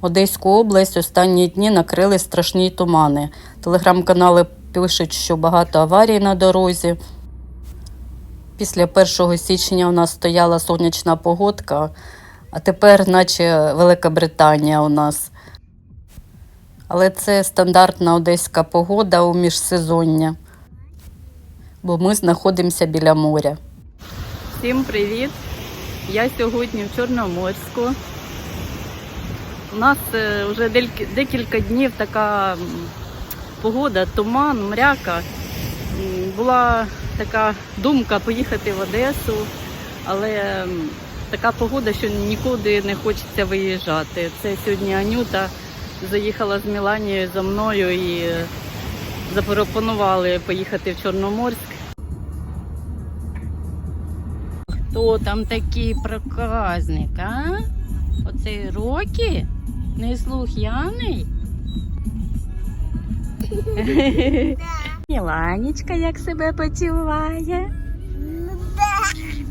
Одеську область останні дні накрили страшні тумани. Телеграм-канали пишуть, що багато аварій на дорозі. Після 1 січня у нас стояла сонячна погодка, а тепер, наче Велика Британія у нас. Але це стандартна одеська погода у міжсезоння, бо ми знаходимося біля моря. Всім привіт! Я сьогодні в Чорноморську. У нас е, вже декілька днів така погода, туман, мряка. Була така думка поїхати в Одесу, але така погода, що нікуди не хочеться виїжджати. Це сьогодні Анюта заїхала з Міланією за мною і е, запропонували поїхати в Чорноморськ. Хто там такий проказник, а? Оцей Рокі? Неслухняний? Міланічка як себе почуває?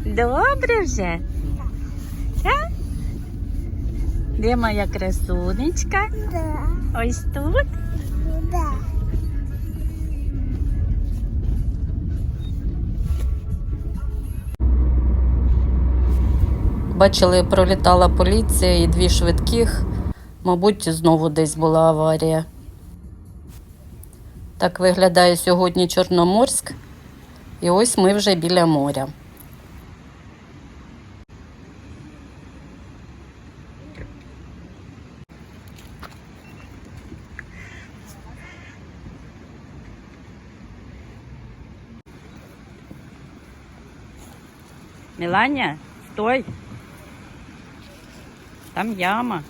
Добре вже? Так? Де моя красунечка? Ось тут? Бачили, пролітала поліція і дві швидких. Мабуть, знову десь була аварія. Так виглядає сьогодні Чорноморськ. І ось ми вже біля моря. Міланя, стой. Там яма.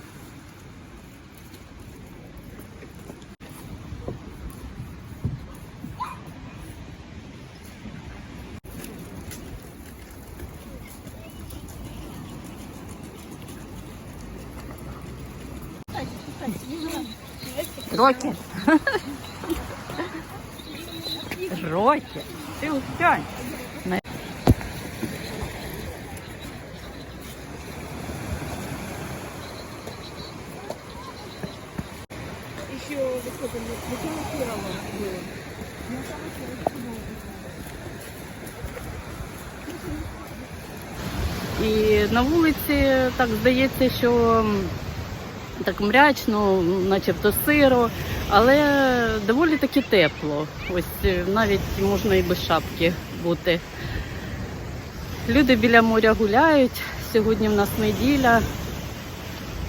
Роки. Роки. Ти успянь. І на вулиці так здається, що так мрячно, начебто сиро, але доволі таки тепло. Ось е, навіть можна і без шапки бути. Люди біля моря гуляють. Сьогодні в нас неділя.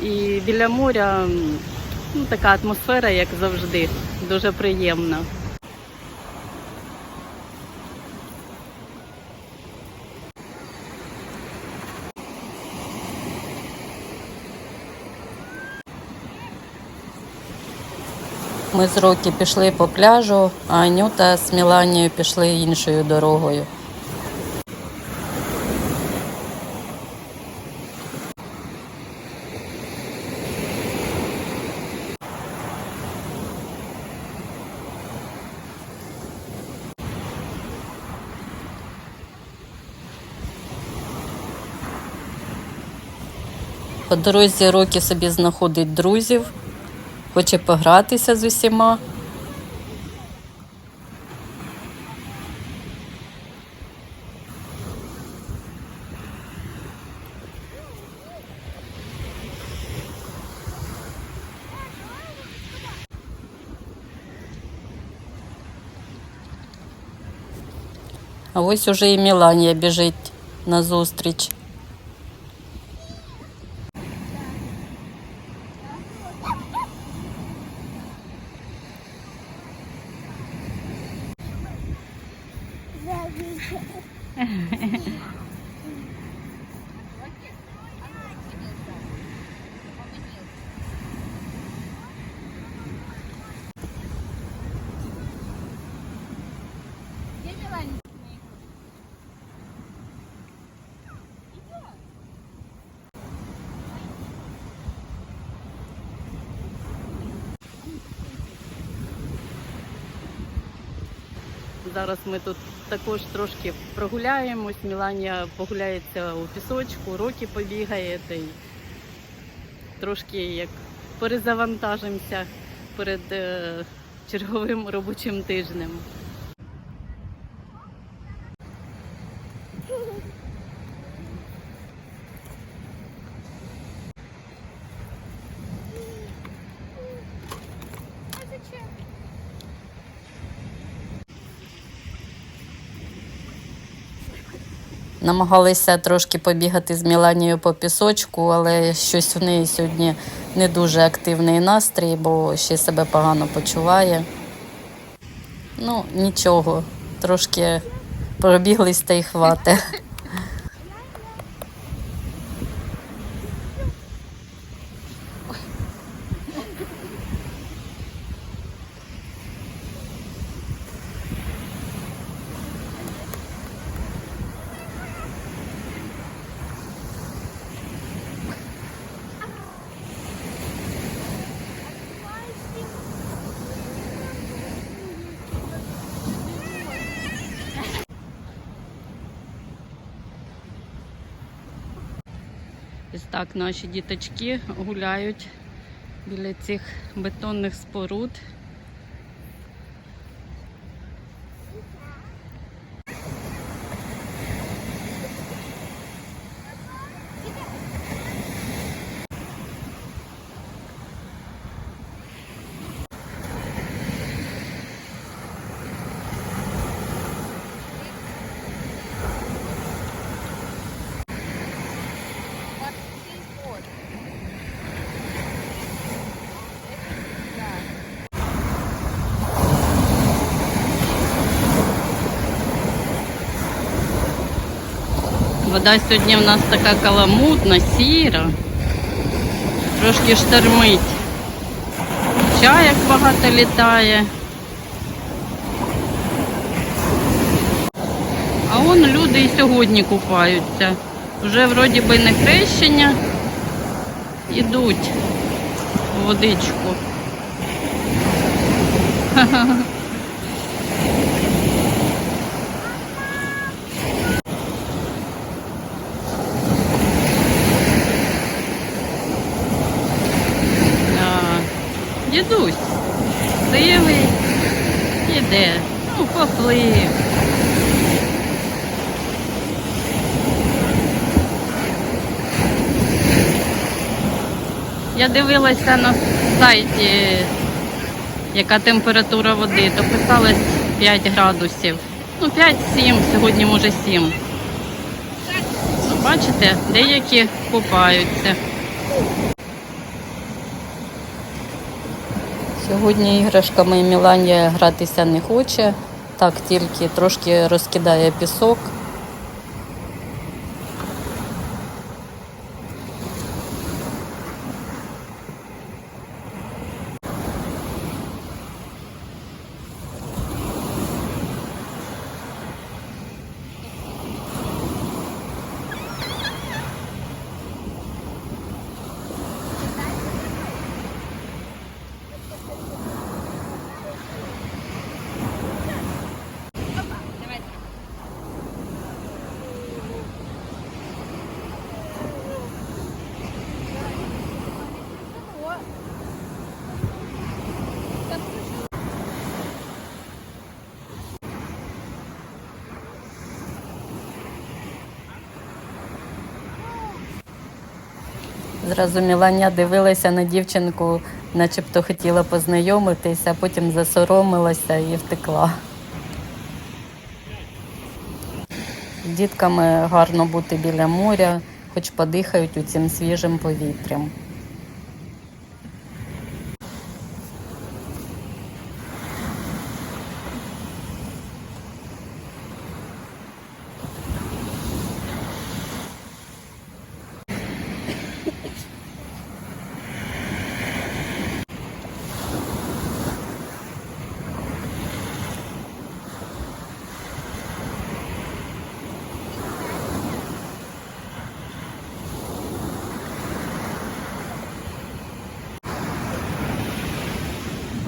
І біля моря ну, така атмосфера, як завжди, дуже приємна. Ми з Рокі пішли по пляжу, а Анюта з Міланією пішли іншою дорогою. По дорозі Рокі собі знаходить друзів, хоче погратися з усіма. А ось уже і Міланія біжить назустріч. Зараз ми тут також трошки прогуляємось. Міланія погуляється у пісочку, роки побігає та й трошки як перезавантажимося перед е, черговим робочим тижнем. Намагалися трошки побігати з Міланією по пісочку, але щось в неї сьогодні не дуже активний настрій, бо ще себе погано почуває. Ну, нічого, трошки пробіглись та й хвати. Так наші діточки гуляють біля цих бетонних споруд. Вода сьогодні в нас така каламутна, сіра. Трошки штормить. Чаяк багато літає. А он люди і сьогодні купаються. Вже вроді би не хрещення. Ідуть в водичку. А, Дідусь, сивий, іде, ну, поплив. Я дивилася на сайті, яка температура води, то писалось 5 градусів. Ну, 5-7, сьогодні може 7. Ну, бачите, деякі купаються. Сьогодні іграшками Міланія гратися не хоче, так тільки трошки розкидає пісок. Зразу Міланя дивилася на дівчинку, начебто хотіла познайомитися, потім засоромилася і втекла. Дітками гарно бути біля моря, хоч подихають у цим свіжим повітрям.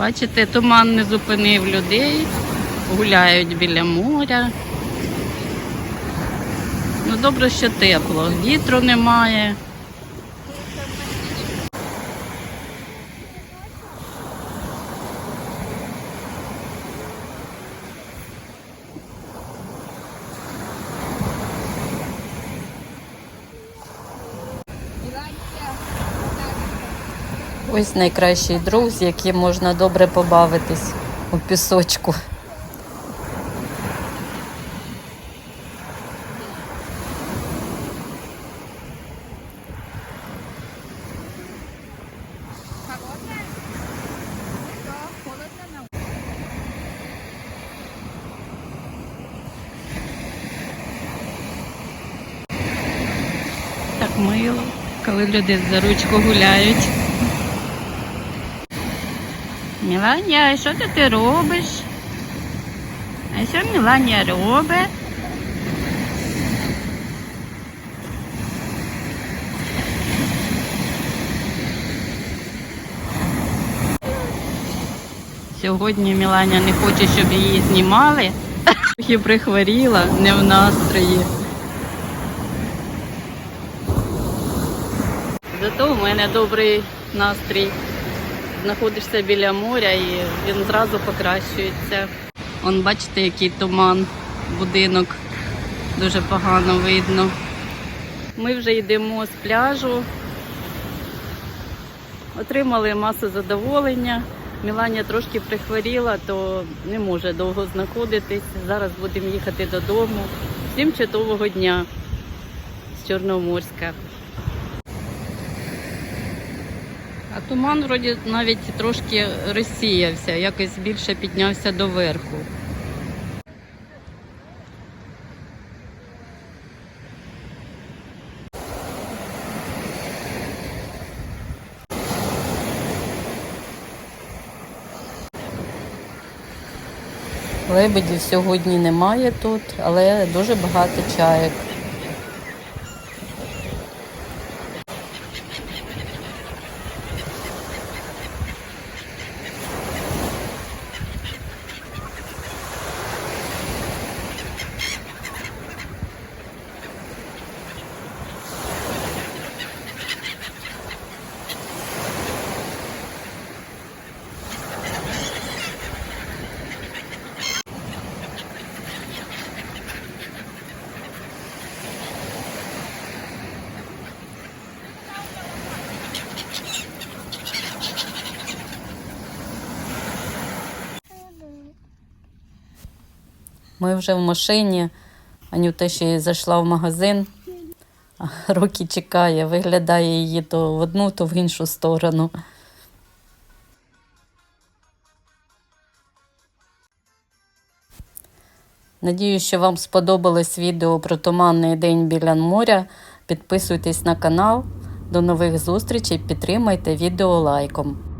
Бачите, туман не зупинив людей, гуляють біля моря. Ну добре, що тепло, вітру немає. Ось найкращий друг, з яким можна добре побавитись у пісочку. Так мило, коли люди за ручку гуляють. Міланія, що ти, ти робиш? А що Міланія робить? Сьогодні Міланя не хоче, щоб її знімали. Трохи прихворіла, не в настрої. Зато в мене добрий настрій. Знаходишся біля моря і він зразу покращується. Он бачите, який туман, будинок дуже погано видно. Ми вже йдемо з пляжу. Отримали масу задоволення. Міланя трошки прихворіла, то не може довго знаходитись. Зараз будемо їхати додому. Всім чудового дня з Чорноморська. А туман вроді навіть трошки розсіявся, якось більше піднявся до верху. Лебедів сьогодні немає тут, але дуже багато чаєк. Ми вже в машині. Анюта ще зайшла в магазин. А Рокі чекає, виглядає її то в одну, то в іншу сторону. Надію, що вам сподобалось відео про туманний день біля моря. Підписуйтесь на канал. До нових зустрічей, підтримайте відео лайком.